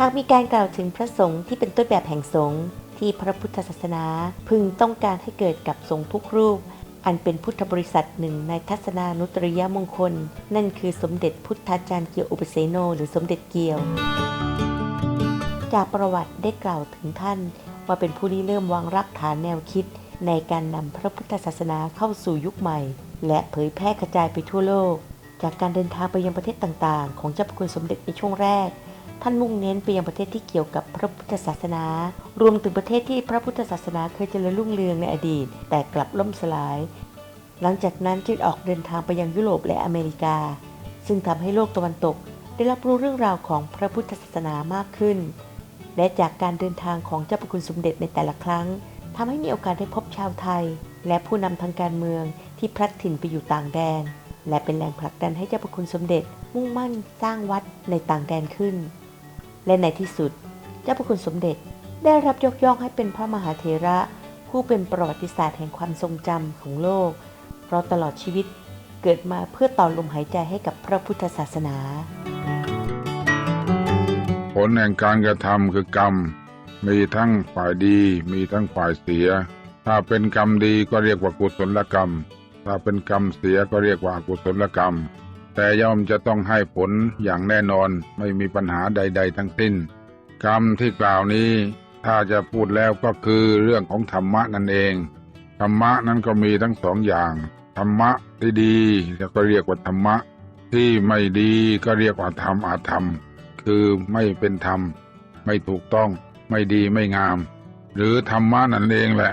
หากมีการกล่าวถึงพระสงฆ์ที่เป็นต้นแบบแห่งสงฆ์ที่พระพุทธศาสนาพึงต้องการให้เกิดกับสงฆ์ทุกรูป อันเป็นพุทธบริษัทหนึ่งในทัศนานุตริยมงคล นั่นคือสมเด็จพุทธาจารย์เกียวอุปเสโนหรือสมเด็จเกียว จากประวัติได้กล่าวถึงท่าน ว่าเป็นผู้ริเริ่มวางรากฐานแนวคิด ในการนำพระพุทธศาสนาเข้าสู่ยุคใหม่ และเผยแพร่กระจายไปทั่วโลก จากการเดินทางไปยังประเทศต่างๆ ของเจ้าพระคุณสมเด็จในช่วงแรก ท่านมุ่งเน้นไปยังประเทศที่เกี่ยวกับพระพุทธศาสนา รวมถึงประเทศที่พระพุทธศาสนาเคยเจริญรุ่งเรืองในอดีต แต่กลับล่มสลาย หลังจากนั้นจึงออกเดินทางไปยังยุโรปและอเมริกา ซึ่งทำให้โลกตะวันตก ได้รับรู้เรื่องราวของพระพุทธศาสนามากขึ้น และจากการเดินทางของเจ้าพระคุณสมเด็จในแต่ละครั้งทำให้มีโอกาสได้พบชาวไทย และผู้นำทางการเมืองที่พลัดถิ่นไปอยู่ต่างแดนและเป็นแรงผลักดันให้เจ้าพระคุณสมเด็จมุ่งมั่นสร้างวัดในต่างแดนขึ้น และในที่สุด เจ้าพระคุณสมเด็จได้รับยกย่องให้เป็นพระมหาเถระ ผู้เป็นประวัติศาสตร์แห่งความทรงจำของโลก เพราะตลอดชีวิตเกิดมาเพื่อต่อลมหายใจให้กับพระพุทธศาสนา ผลแห่งการกระทำคือกรรม มีทั้งฝ่ายดี มีทั้งฝ่ายเสีย ถ้าเป็นกรรมดีก็เรียกว่ากุศลกรรม ถ้าเป็นกรรมเสียก็เรียกว่ากุศลกรรม แต่ย่อมจะต้องให้ผลอย่างแน่นอนไม่มีปัญหาใด ๆ ทั้งสิ้นกรรมที่กล่าวนี้ ถ้าจะพูดแล้วก็คือเรื่องของธรรมะนั่นเอง ธรรมะนั้นก็มีทั้งสองอย่าง ธรรมะที่ดีแล้วก็เรียกว่าธรรมะ ที่ไม่ดีก็เรียกว่าธรรมอาธรรม คือไม่เป็นธรรม ไม่ถูกต้อง ไม่ดีไม่งาม หรือธรรมะนั่นเองแหละ